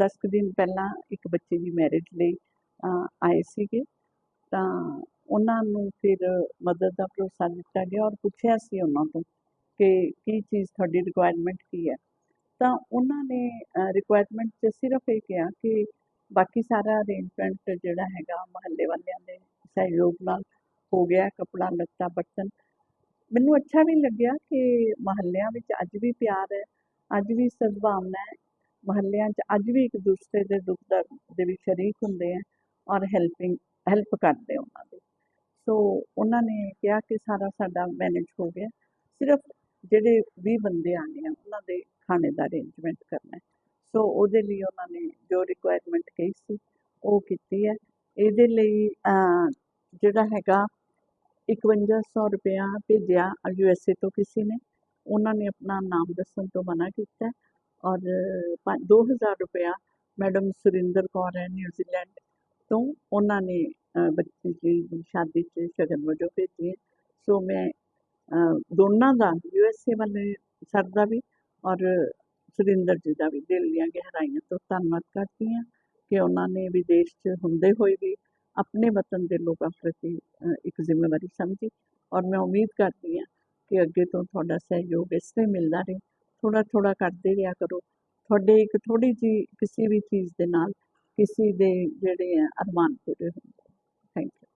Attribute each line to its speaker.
Speaker 1: 10 ਕੁ ਦਿਨ ਪਹਿਲਾਂ ਇੱਕ ਬੱਚੇ ਦੀ ਮੈਰਿਜ ਲਈ ਆਏ ਸੀਗੇ। ਤਾਂ ਉਹਨਾਂ ਨੂੰ ਫਿਰ ਮਦਦ ਦਾ ਭਰੋਸਾ ਦਿੱਤਾ ਗਿਆ ਔਰ ਪੁੱਛਿਆ ਸੀ ਉਹਨਾਂ ਤੋਂ ਕਿ ਕੀ ਚੀਜ਼ ਤੁਹਾਡੀ ਰਿਕੁਆਇਰਮੈਂਟ ਕੀ ਹੈ। ਤਾਂ ਉਹਨਾਂ ਨੇ ਰਿਕੁਆਇਰਮੈਂਟ 'ਚ ਸਿਰਫ ਇਹ ਕਿਹਾ ਕਿ ਬਾਕੀ ਸਾਰਾ ਅਰੇਂਜਮੈਂਟ ਜਿਹੜਾ ਹੈਗਾ ਮਹੱਲੇ ਵਾਲਿਆਂ ਦੇ ਸਹਿਯੋਗ ਨਾਲ ਹੋ ਗਿਆ, ਕੱਪੜਾ, ਲੱਤਾ, ਬਰਤਨ। ਮੈਨੂੰ ਅੱਛਾ ਵੀ ਲੱਗਿਆ ਕਿ ਮਹੱਲਿਆਂ ਵਿੱਚ ਅੱਜ ਵੀ ਪਿਆਰ ਹੈ, ਅੱਜ ਵੀ ਸਦਭਾਵਨਾ ਹੈ। ਮਹੱਲਿਆਂ 'ਚ ਅੱਜ ਵੀ ਇੱਕ ਦੂਸਰੇ ਦੇ ਦੁੱਖ ਦਰਦ ਦੇ ਵਿੱਚ ਸ਼ਰੀਕ ਹੁੰਦੇ ਆ ਔਰ ਹੈਲਪਿੰਗ ਹੈਲਪ ਕਰਦੇ ਉਹਨਾਂ ਦੀ। ਸੋ ਉਹਨਾਂ ਨੇ ਕਿਹਾ ਕਿ ਸਾਰਾ ਸਾਡਾ ਮੈਨੇਜ ਹੋ ਗਿਆ। ਸਿਰਫ ਜਿਹੜੇ 20 ਬੰਦੇ ਆਣੇ ਆ, ਉਹਨਾਂ ਦੇ ਖਾਣੇ ਦਾ ਅਰੇਂਜਮੈਂਟ ਕਰਨਾ ਹੈ। ਸੋ ਉਹਦੇ ਲਈ ਉਹਨਾਂ ਨੇ ਜੋ ਰਿਕੁਆਇਰਮੈਂਟ ਕਹੀ ਸੀ, ਉਹ ਕੀਤੀ ਹੈ। ਇਹਦੇ ਲਈ ਜਿਹੜਾ ਹੈਗਾ 5100 ਰੁਪਇਆ ਭੇਜਿਆ ਯੂ ਐਸ ਏ ਤੋਂ ਕਿਸੇ ਨੇ। ਉਹਨਾਂ ਨੇ ਆਪਣਾ ਨਾਮ ਦੱਸਣ ਤੋਂ ਮਨਾ ਕੀਤਾ। ਔਰ ਪੰਜ- 2000 ਰੁਪਇਆ ਮੈਡਮ ਸੁਰਿੰਦਰ ਕੌਰ ਹੈ ਨਿਊਜ਼ੀਲੈਂਡ ਤੋਂ, ਉਹਨਾਂ ਨੇ ਬੱਚੇ ਦੀ ਸ਼ਾਦੀ 'ਚ ਸ਼ਗਨ ਵਜੋਂ ਭੇਜੀ ਸੋ ਮੈਂ ਦੋਨਾਂ ਦਾ, ਯੂ ਐਸ ਏ ਵਾਲੇ ਸਰ ਦਾ ਵੀ ਔਰ ਸੁਰਿੰਦਰ ਜੀ ਦਾ ਵੀ ਦਿਲ ਦੀਆਂ ਗਹਿਰਾਈਆਂ ਤੋਂ ਧੰਨਵਾਦ ਕਰਦੀ ਹਾਂ ਕਿ ਉਹਨਾਂ ਨੇ ਵਿਦੇਸ਼ 'ਚ ਹੁੰਦੇ ਹੋਏ ਵੀ ਆਪਣੇ ਵਤਨ ਦੇ ਲੋਕਾਂ ਪ੍ਰਤੀ ਇੱਕ ਜ਼ਿੰਮੇਵਾਰੀ ਸਮਝੀ। ਔਰ ਮੈਂ ਉਮੀਦ ਕਰਦੀ ਹਾਂ ਕਿ ਅੱਗੇ ਤੋਂ ਤੁਹਾਡਾ ਸਹਿਯੋਗ ਇਸ ਤਰ੍ਹਾਂ ਹੀ ਮਿਲਦਾ ਰਹੇ। ਥੋੜਾ ਥੋੜਾ ਕਰਦੇ ਰਿਹਾ ਕਰੋ। ਤੁਹਾਡੇ ਇੱਕ ਥੋੜੀ ਜਿਹੀ ਕਿਸੇ ਵੀ ਚੀਜ਼ ਦੇ ਨਾਲ ਕਿਸੇ ਦੇ ਜਿਹੜੇ ਆ ਅਰਮਾਨ ਪੂਰੇ ਹੁੰਦੇ